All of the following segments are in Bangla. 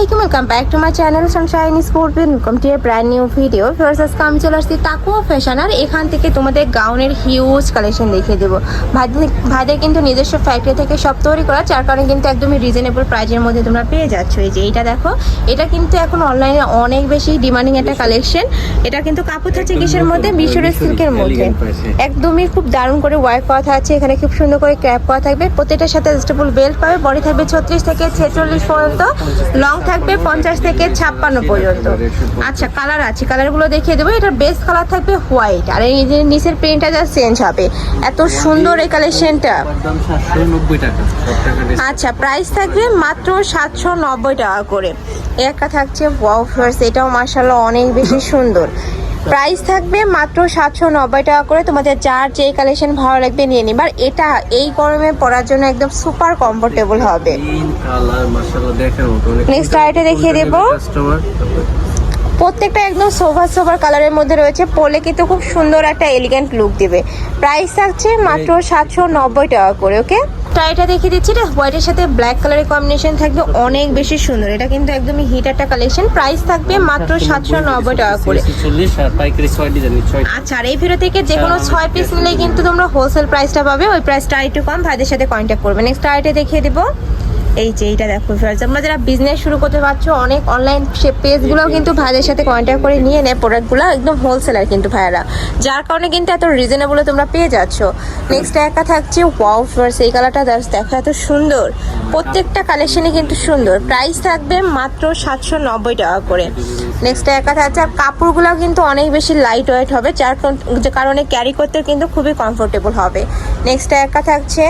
আলাইকুম welcome back to my channel sunshine sport welcome to a brand new video first আজকে আমি চলে আসছি তাকুয়া ফ্যাশন আর এখান থেকে তোমাদের গাউনের হিউজ কালেকশন দেখিয়ে দেবো। ভাইদের ভাইদের কিন্তু নিজস্ব ফ্যাক্টরি থেকে সব তৈরি করা যার কারণে কিন্তু একদমই রিজনেবল প্রাইজের মধ্যে তোমরা পেয়ে যাচ্ছ। এই যে এইটা দেখো এটা কিন্তু এখন অনলাইনে অনেক বেশি ডিমান্ডিং একটা কালেকশন এটা কিন্তু কাপড় থাকছে কিসের মধ্যে মিশরের সিল্কের মধ্যে। একদমই খুব দারুণ করে ওয়ার্ক করা থাকছে এখানে খুব সুন্দর করে ক্র্যাপ করা থাকবে। প্রত্যেকটার সাথে স্টেবল বেল্ট পাবে বডি থাকবে ছত্রিশ থেকে ছেচল্লিশ পর্যন্ত। লং থাকবে পঞ্চাশ থেকে ছাপ্পান্ন পর্যন্ত। আচ্ছা কালার আছে। কালারগুলো দেখিয়ে দেবো। এটার বেস্ট কালার থাকবে হোয়াইট আর এই যে নিচের প্রিন্টটা যা চেঞ্জ হবে। এত সুন্দর এই কালেকশনটা। আচ্ছা প্রাইস থাকবে মাত্র সাতশো নব্বই টাকা করে। একটা থাকছে ওয়াও ফ্লার্স এটাও মার্শাল্লাহ অনেক বেশি সুন্দর। প্রাইস থাকবে মাত্র সাতশো নব্বই টাকা করে। তোমাদের যার যে কালেকশন ভালো লাগবে নিয়ে নিবার এটা এই গরমে পরার জন্য একদম সুপার কমফোর্টেবল হবে। Next আরেকটা দেখিয়ে দেবো। প্রত্যেকটা একদম সোভার সোভার কালারের মধ্যে রয়েছে। পরলে কিন্তু খুব সুন্দর একটা এলিগেন্ট লুক দেবে। প্রাইস থাকছে মাত্র সাতশো নব্বই টাকা করে ওকে টাইটা দেখিয়ে দিচ্ছি এটা হোয়াইটের সাথে ব্ল্যাক কালারের কম্বিনেশন থাকবে অনেক বেশি সুন্দর। এটা কিন্তু একদমই হিট একটা কালেকশন প্রাইস থাকবে মাত্র সাতশো নব্বই টাকা করে। আচ্ছা আর এই ভিডিও থেকে যে কোনো ছয় পিস নিলে কিন্তু তোমরা হোলসেল প্রাইসটা পাবে। ওই প্রাইসটা একটু কম ভাইদের সাথে কন্ট্যাক্ট করবে। নেক্সট আইটে দেখিয়ে দেবো। এই যে এইটা দেখো ফ্রেন্ডস তোমরা যারা বিজনেস শুরু করতে পারছ, অনেক অনলাইন পেজগুলোও কিন্তু ভাইদের সাথে কন্ট্যাক্ট করে নিয়ে নেয় প্রোডাক্টগুলো একদম হোলসেলার কিন্তু ভাইয়ারা। যার কারণে কিন্তু এত রিজনেবলে তোমরা পেয়ে যাচ্ছ। নেক্সট একা থাকছে ওয়াও ফ্রেন্ডস এই কালারটা দেখো, এত সুন্দর। প্রত্যেকটা কালেকশনে কিন্তু সুন্দর। প্রাইস থাকবে মাত্র সাতশো নব্বই টাকা করে। নেক্সট একা থাকছে, আর কাপড়গুলো কিন্তু অনেক বেশি লাইট ওয়েট হবে, যার কারণে ক্যারি করতে কিন্তু খুবই কমফোর্টেবল হবে। নেক্সট একা থাকছে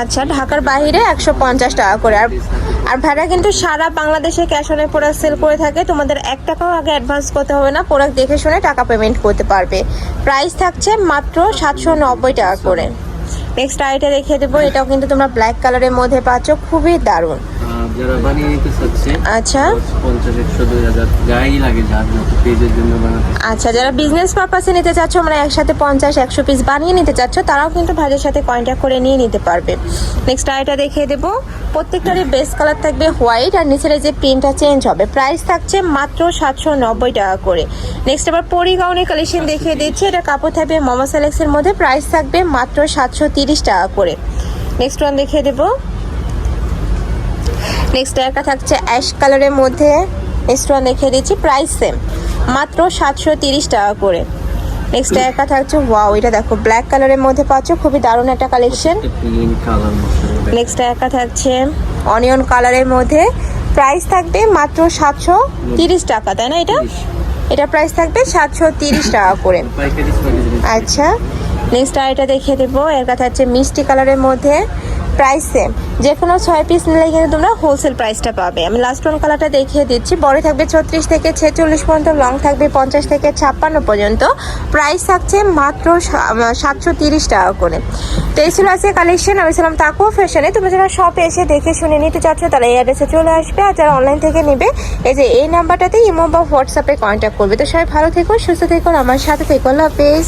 আচ্ছা ঢাকার বাইরে একশো পঞ্চাশ টাকা করে। আর আর ভাড়া কিন্তু সারা বাংলাদেশে ক্যাশ অনে প্রোডাক্ট সেল করে থাকে। তোমাদের এক টাকাও আগে অ্যাডভান্স করতে হবে না। প্রোডাক্ট দেখে শুনে টাকা পেমেন্ট করতে পারবে। প্রাইস থাকছে মাত্র সাতশো নব্বই টাকা করে। নেক্সট আইটা দেখিয়ে দেবো। এটাও কিন্তু তোমরা ব্ল্যাক কালারের মধ্যে পাচ্ছ। খুবই দারুণ। যারা বানিয়ে নিতে চাচ্ছে আচ্ছা। পঞ্চাশ একশো দুই হাজার যাই লাগে যার মতো পেজের জন্য বানাতে। আচ্ছা যারা বিজনেস পারপাসে নিতে চাচ্ছ মানে একসাথে পঞ্চাশ একশো পিস বানিয়ে নিতে চাচ্ছ তারাও কিন্তু ভাইদের সাথে কন্ট্যাক্ট করে নিয়ে নিতে পারবে। নেক্সট আইটা দেখিয়ে দেবো। প্রত্যেকটারই বেস্ট কালার থাকবে হোয়াইট আর নিচের যে প্রিন্টটা চেঞ্জ হবে। প্রাইস থাকছে মাত্র সাতশো নব্বই টাকা করে। নেক্সট আবার পরি গাউনের কালেকশন দেখিয়ে দিচ্ছি। এটা কাপড় থাকবে মোমো সেলেক্সের মধ্যে। প্রাইস থাকবে মাত্র সাতশো তিরিশ টাকা করে। নেক্সট ওয়ান দেখিয়ে দেবো। নেক্সট একটা থাকছে অ্যাশ কালারের মধ্যে নেক্সট ওয়ান দেখিয়ে দিচ্ছি প্রাইস সেম মাত্র সাতশো তিরিশ টাকা করে। নেক্সট একটা থাকছে ওয়াও এটা দেখো ব্ল্যাক কালারের মধ্যে পাচ্ছ খুবই দারুণ একটা কালেকশন নেক্সট একটা থাকছে অনিয়ন কালারের মধ্যে প্রাইস থাকবে মাত্র সাতশো তিরিশ টাকা তাই না এটা? এটা প্রাইস থাকবে সাতশো তিরিশ টাকা করে। আচ্ছা নেক্সট আর এটা দেখিয়ে দেবো এর কথা হচ্ছে মিষ্টি কালারের মধ্যে প্রাইস যে কোনো ছয় পিস নিলে কিন্তু তোমরা হোলসেল প্রাইসটা পাবে। আমি লাস্ট ওয়ান কালারটা দেখিয়ে দিচ্ছি। বড় থাকবে ছত্রিশ থেকে ছেচল্লিশ পর্যন্ত লং থাকবে পঞ্চাশ থেকে ছাপ্পান্ন পর্যন্ত। প্রাইস থাকছে মাত্র সাতশো তিরিশ টাকা করে। তো এই ছিল আজকে কালেকশন আমি ছিলাম তাকো ফ্যাশনে তুমি যারা শপে এসে দেখে শুনে নিতে চাচ্ছ তারা এই অ্যাড্রেসে চলে আসবে। আর যারা অনলাইন থেকে নেবে, এই যে এই নাম্বারটাতে ইমো বা হোয়াটসঅ্যাপে কন্ট্যাক্ট করবে। তো সবাই ভালো থেকো, সুস্থ থেকো, আমার সাথে থেকো। আল্লাহ হাফেজ।